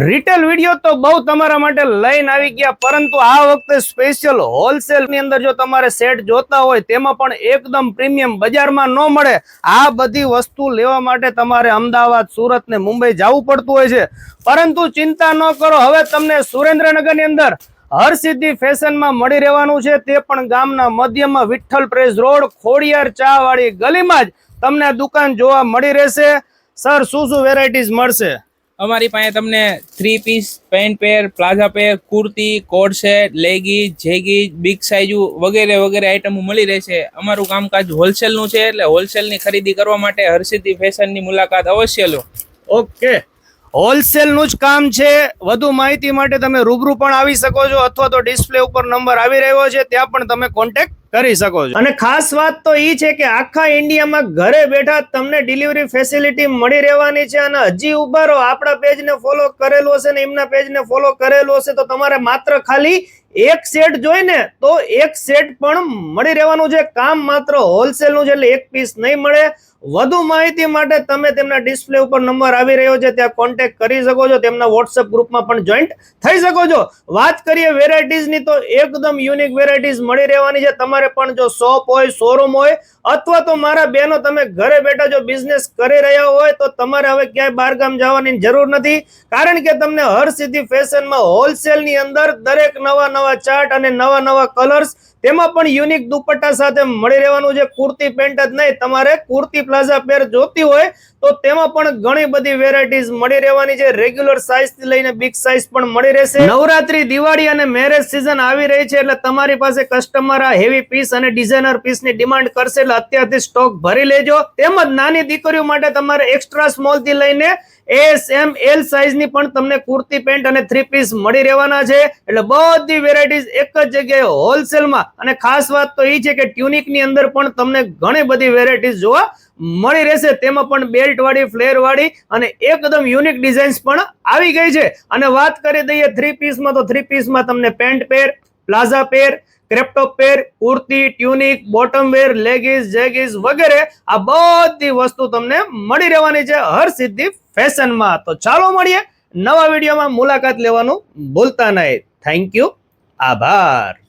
Retail video તો બહુ તમારા માટે લઈને આવી ગયા, પરંતુ આ વખતે સ્પેશિયલ હોલસેલની અંદર જો તમારે સેટ જોતા હોય, તેમાં પણ એકદમ પ્રીમિયમ બજારમાં ન મળે. આ બધી વસ્તુ લેવા માટે તમારે અમદાવાદ, સુરત ને મુંબઈ જવું પડતું હોય છે. પરંતુ ચિંતા ન કરો, હવે તમને સુરેન્દ્રનગરની અંદર હરસિદ્ધિ ફેશનમાં મળી રહેવાનું છે. તે પણ ગામના મધ્યમાં વિઠ્ઠલ પ્રેસ રોડ, ખોડિયાર ચા વાળી ગલીમાં જ તમને દુકાન જોવા મળી રહેશે. સર શું શું વેરાયટીઝ મળશે? અમારી પાસે તમને three piece pant pair palazzo pair kurti coord set લેગી જેગી big size વગેરે વગેરે આઈટમો મળી રહેશે. અમારું કામકાજ હોલસેલનું છે એટલે હોલસેલની ખરીદી કરવા માટે હર્ષિતિ ફેશનની મુલાકાત અવશ્ય લો. ઓકે. હોલસેલનું જ કામ છે. વધુ માહિતી માટે તમે રૂબરૂ પણ આવી શકો છો અથવા તો ડિસ્પ્લે ઉપર નંબર આવી રહ્યો છે. ત્યાં પણ તમે કોન્ટેક્ટ કરી શકો છો. અને ખાસ વાત તો એ છે કે આખા ઇન્ડિયામાં ઘરે બેઠા તમને ડિલિવરી ફેસિલિટી મળી રહેવાની છે અને હજી ઊભા રહો. આપણા પેજને ફોલો કરેલું હશે ને એમના પેજને ફોલો કરેલું હશે તો તમારે માત્ર ખાલી એક સેટ જોઈને તો એક સેટ પણ મળી રહેવાનું છે. કામ માત્ર હોલસેલનું છે એટલે એક પીસ નહીં મળે. વધુ માહિતી માટે તમે તેમના ડિસ્પ્લે ઉપર નંબર આવી રહ્યો છે. ત્યાં કોન્ટેક્ટ કરી શકો છો. તેમના વોટ્સએપ ગ્રુપમાં પણ જોઈન્ટ થઈ શકો છો. વાત કરીએ વેરાયટીઝની તો એકદમ યુનિક વેરાયટીઝ મળી રહેવાની છે. તમારે પણ જો શોપ હોય શોરૂમ હોય, અથવા તો મારા બહેનો તમે ઘરે બેઠા જો બિઝનેસ કરી રહ્યા હોય, તો તમારે હવે ક્યાંય બહારગામ જવાની જરૂર નથી. કારણ કે તમને હર સિદ્ધિ ફેશનમાં હોલસેલની અંદર દરેક નવા નવા ચાર્ટ અને નવા નવા કલર્સ તેમાં પણ યુનિક દુપટ્ટા સાથે મળી રહેવાનું છે. કુર્તી પેન્ટ જ નહીં, તમારે કુર્તી પ્લાઝા પેર જોતી હોય તો તેમાં પણ ઘણી બધી વેરાયટીઝ મળી રહેવાની છે. રેગ્યુલર સાઇઝથી લઈને બિગ સાઇઝ પણ મળી રહેશે. નવરાત્રી, દિવાળી અને મેરેજ સિઝન આવી રહી છે એટલે તમારી પાસે કસ્ટમર આ હેવી પીસ અને ડિઝાઇનર પીસની ડિમાન્ડ કરશે એટલે અત્યારથી સ્ટોક ભરી લેજો. તેમજ નાની દીકરીઓ માટે તમારે એક્સ્ટ્રા સ્મોલથી લઈને એસ એમ એલ સાઇઝની પણ તમને કુર્તી, પેન્ટ અને થ્રી પીસ મળી રહેવાના છે. એટલે બધી વેરાયટીઝ એક જ જગ્યાએ હોલસેલમાં અને ખાસ વાત તો એ છે કે ટ્યુનિકની અંદર પણ તમને ઘણી બધી વેરાયટીઝ જોવા મળી રહેશે. તેમાં પણ બેલ્ટ વાળી ફ્લેર વાળી અને એકદમ યુનિક ડિઝાઇન્સ પણ આવી ગઈ છે. અને વાત કરી દઈએ થ્રી પીસમાં તો થ્રી પીસમાં તમને pant pair, palazzo pair, crop top pair, kurti, tunic, bottom wear, leggings, jeggings વગેરે આ બધી વસ્તુ તમને મળી રહેવાની છે હર સિદ્ધિ ફેશનમાં. તો ચાલો મળીએ નવા વિડીયોમાં. મુલાકાત લેવાનું ભૂલતા નહીં. થેન્ક યુ આભાર.